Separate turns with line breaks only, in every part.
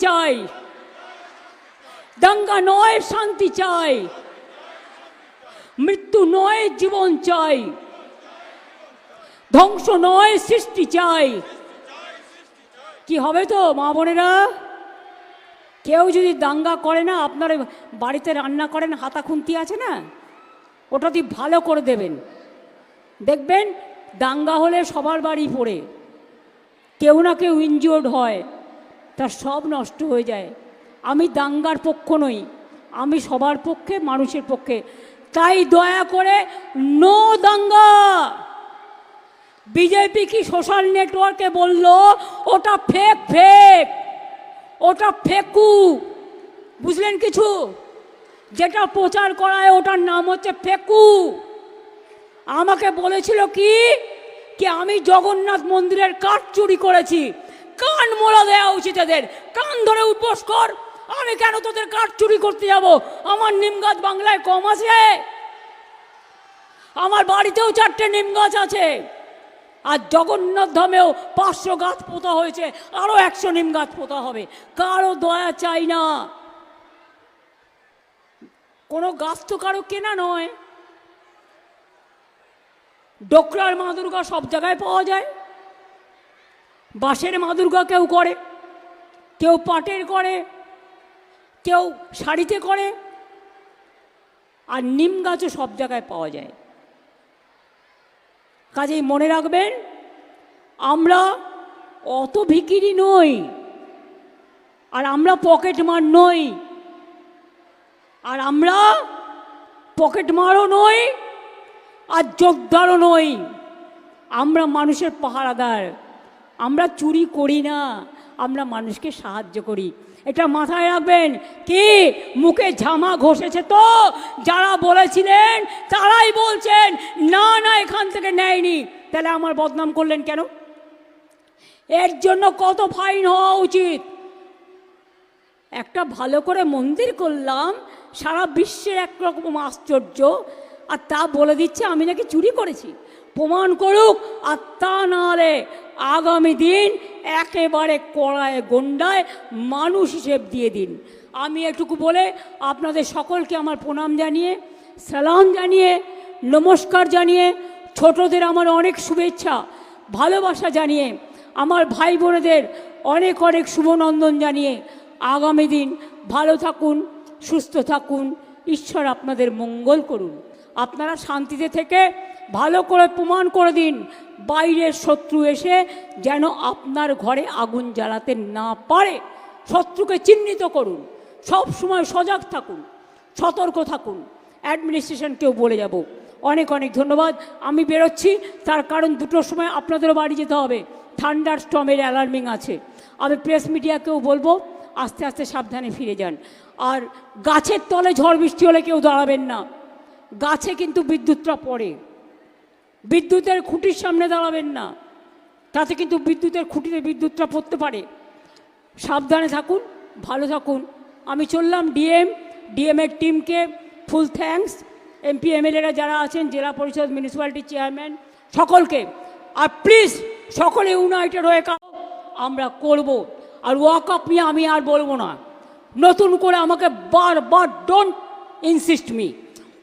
চাই। দাঙ্গা নয়, শান্তি চাই। মৃত্যু নয়, জীবন চাই। ধ্বংস নয়, সৃষ্টি চাই। কি হবে তো, মা বোনেরা? কেউ যদি দাঙ্গা করে না, আপনার বাড়িতে রান্না করেন, হাতা খুন্তি আছে না? ওটা দিয়ে ভালো করে দেবেন। দেখবেন, দাঙ্গা হলে সবার বাড়ি পড়ে। কেউ না কেউ ইনজিওর্ড হয়। তার সব নষ্ট হয়ে যায়। আমি দাঙ্গার পক্ষ নই, আমি সবার পক্ষে, মানুষের পক্ষে। তাই দয়া করে নো দাঙ্গা। বিজেপি কি সোশ্যাল নেটওয়ার্কে বলল, ওটা ফেক ফেক ওটা ফেকু। বুঝলেন কিছু? যেটা প্রচার করায় ওটার নাম হচ্ছে ফেকু। আমাকে বলেছিল কি? কি আমি জগন্নাথ মন্দিরের কাঠ চুরি করেছি। কান মোলা দেওয়া উচিত এদের। কান ধরে উপোস কর। আমি কেন তোদের কাঠ চুরি করতে যাব? আমার নিম গাছ বাংলায় কম আছে? আমার বাড়িতেও চারটে নিম গাছ আছে। আর জগন্নাথ ধামেও পাঁচশো গাছ পোতা হয়েছে আরও একশো নিম গাছ পোতা হবে। কারও দয়া চাই না। কোনো গাছ তো কারও কেনা নয়। ডোকরার মা দুর্গা সব জায়গায় পাওয়া যায়। বাঁশের মা দুর্গা কেউ করে, কেউ পাটের করে, কেউ শাড়িতে করে, আর নিম গাছও সব জায়গায় পাওয়া যায়। কাজেই মনে রাখবেন, আমরা অত ভিকিরি নই, আর আমরা পকেট মার নই, আর আমরা পকেট মারও নই, আর যোগদারও নই, আমরা মানুষের পাহারাদার। আমরা চুরি করি না, আমরা মানুষকে সাহায্য করি। এটা মাথায় রাখবেন, কি? মুখে ঝামা ঘষেছে তো, যারা বলেছিলেন তারাই বলছেন, না না, এখান থেকে নেয়নি। তাহলে আমার বদনাম করলেন কেন? এর জন্য কত ফাইন হওয়া উচিত? একটা ভালো করে মন্দির করলাম, সারা বিশ্বের একরকম আশ্চর্য, আর তা বলে দিচ্ছে, আমি নাকি চুরি করেছি। প্রমাণ করুক, আর তা নাহলে আগামী দিন একেবারে কড়ায়, গন্ডায় মানুষ হিসেব দিয়ে দিন। আমি এটুকু বলে আপনাদের সকলকে আমার প্রণাম জানিয়ে, সালাম জানিয়ে, নমস্কার জানিয়ে, ছোটদের আমার অনেক শুভেচ্ছা, ভালোবাসা জানিয়ে, আমার ভাই বোনেদের অনেক অনেক শুভনন্দন জানিয়ে আগামী দিন ভালো থাকুন, সুস্থ থাকুন, ঈশ্বর আপনাদের মঙ্গল করুন। আপনারা শান্তিতে থেকে ভালো করে প্রমাণ করে দিন। বাইরের শত্রু এসে যেন আপনার ঘরে আগুন জ্বালাতে না পারে। শত্রুকে চিহ্নিত করুন। সব সময় সজাগ থাকুন। সতর্ক থাকুন। অ্যাডমিনিস্ট্রেশনকেও বলে যাব। অনেক অনেক ধন্যবাদ। আমি বেরোচ্ছি। তার কারণ দুটোর সময় আপনাদেরও বাড়ি যেতে হবে। থান্ডার স্টমের অ্যালার্মিং আছে। আমি প্রেস মিডিয়াকেও বলব, আস্তে আস্তে সাবধানে ফিরে যান। আর গাছের তলে ঝড় বৃষ্টি হলে কেউ দাঁড়াবেন না। গাছে কিন্তু বিদ্যুৎটা পড়ে। বিদ্যুতের খুঁটির সামনে দাঁড়াবেন না। তাতে কিন্তু বিদ্যুতের খুঁটিতে বিদ্যুৎটা পড়তে পারে। সাবধানে থাকুন, ভালো থাকুন। আমি চললাম ডিএম, ডিএমের টিমকে ফুল থ্যাঙ্কস। এমপি, এমএলএরা যারা আছেন, জেলা পরিষদ, মিউনিসিপ্যালিটি চেয়ারম্যান, সকলকে, আর প্লিজ সকলে ইউনাইটেড হয়ে কাজ আমরা করব। আর ওয়াক আপ নিয়ে আমি আর বলব না। নতুন করে আমাকে বারবার don't insist me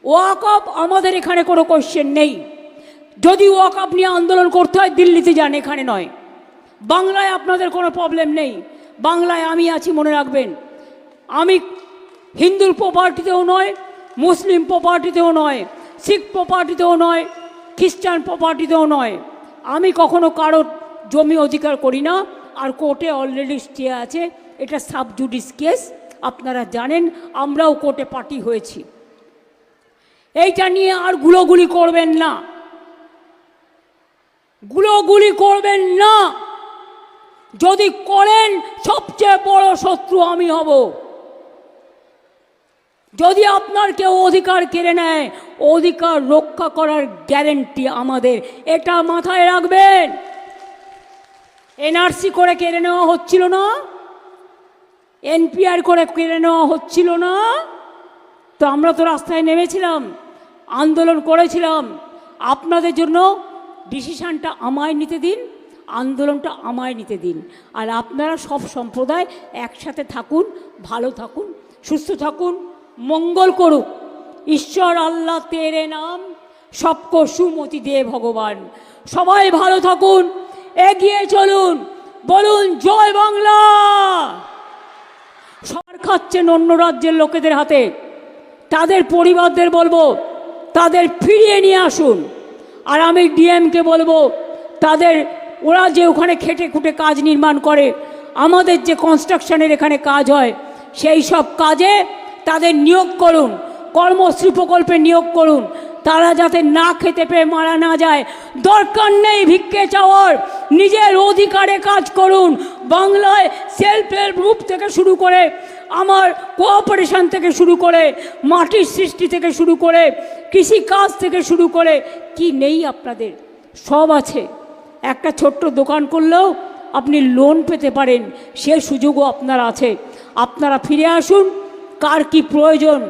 walk up আমাদের এখানে কোনো কোয়েশ্চেন নেই। যদি ওয়াক নিয়ে আন্দোলন করতে হয়, দিল্লিতে যান, এখানে নয়। বাংলায় আপনাদের কোনো প্রবলেম নেই। বাংলায় আমি আছি, মনে রাখবেন। আমি হিন্দুর প্রপার্টিতেও নয়, মুসলিম প্রপার্টিতেও নয়, শিখ প্রপার্টিতেও নয়, খ্রিস্টান প্রপার্টিতেও নয়। আমি কখনো কারোর জমি অধিকার করি না, আর কোর্টে অলরেডি স্টে আছে। এটা সাব সাবজুডিস কেস আপনারা জানেন, আমরাও কোর্টে পার্টি হয়েছি। এইটা নিয়ে আর গুলোগুলি করবেন না। গুলোগুলি করবেন না। যদি করেন, সবচেয়ে বড় শত্রু আমি হব। যদি আপনার কেউ অধিকার কেড়ে নেয়, অধিকার রক্ষা করার গ্যারেন্টি আমাদের, এটা মাথায় রাখবেন। এনআরসি করে কেড়ে নেওয়া হচ্ছিল না। এনপিআর করে কেড়ে নেওয়া হচ্ছিল না। তো আমরা তো রাস্তায় নেমেছিলাম, আন্দোলন করেছিলাম। আপনাদের জন্য ডিসিশানটা আমায় নিতে দিন, আন্দোলনটা আমায় নিতে দিন। আর আপনারা সব সম্প্রদায় একসাথে থাকুন, ভালো থাকুন, সুস্থ থাকুন, মঙ্গল করুক। ঈশ্বর আল্লাহ তেরে নাম, সবকো সুমতি দে ভগবান। সবাই ভালো থাকুন, এগিয়ে চলুন, বলুন জয় বাংলা। সর খাচ্ছেন অন্য রাজ্যের লোকেদের হাতে, তাদের পরিবারদের বলব, তাদের ফিরিয়ে নিয়ে আসুন। আর আমি ডিএমকে বলব, তাদের, ওরা যে ওখানে খেটে খুঁটে কাজ নির্মাণ করে, আমাদের যে কনস্ট্রাকশনের এখানে কাজ হয়, সেই সব কাজে তাদের নিয়োগ করুন, কর্মশ্রী প্রকল্পে নিয়োগ করুন, তারা যাতে না খেতে পেয়ে মারা না যায়। দরকার নেই ভিক্ষে চাওয়ার, নিজের অধিকারে কাজ করুন। বাংলায় সেলফ হেল্প গ্রুপ থেকে শুরু করে, আমার কোঅপারেশন থেকে শুরু করে, মাটির সৃষ্টি থেকে শুরু করে কৃষি কাজ থেকে শুরু করে কি নেই আপনাদের? সব আছে। একটা ছোট্ট দোকান করলেও আপনি লোন পেতে পারেন, সে সুযোগও আপনার আছে। আপনারা ফিরে আসুন, কার কি প্রয়োজন,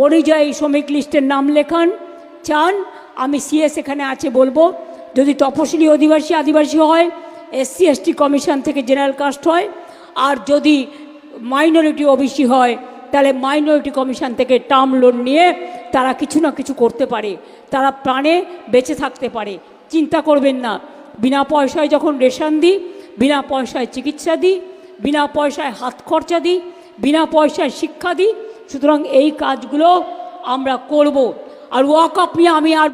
পরিযায়ী শ্রমিক লিস্টের নাম লেখান, চান, আমি সিএস এখানে আছে বলব। যদি তপশিলি অধিবাসী, আদিবাসী হয় এসসি এসটি কমিশন থেকে জেনারেল কাস্ট হয়, আর যদি মাইনরিটি ওবিসি হয় তাহলে মাইনরিটি কমিশন থেকে টার্ম লোন নিয়ে তারা কিছু না কিছু করতে পারে। তারা প্রাণে বেঁচে থাকতে পারে। চিন্তা করবেন না। বিনা পয়সায় যখন রেশন দিই, বিনা পয়সায় চিকিৎসা দিই, বিনা পয়সায় হাত খরচা দিই, বিনা পয়সায় শিক্ষা দিই, সুতরাং এই কাজগুলো আমরা করব। আর ওয়াক আপ নিয়ে আমি আর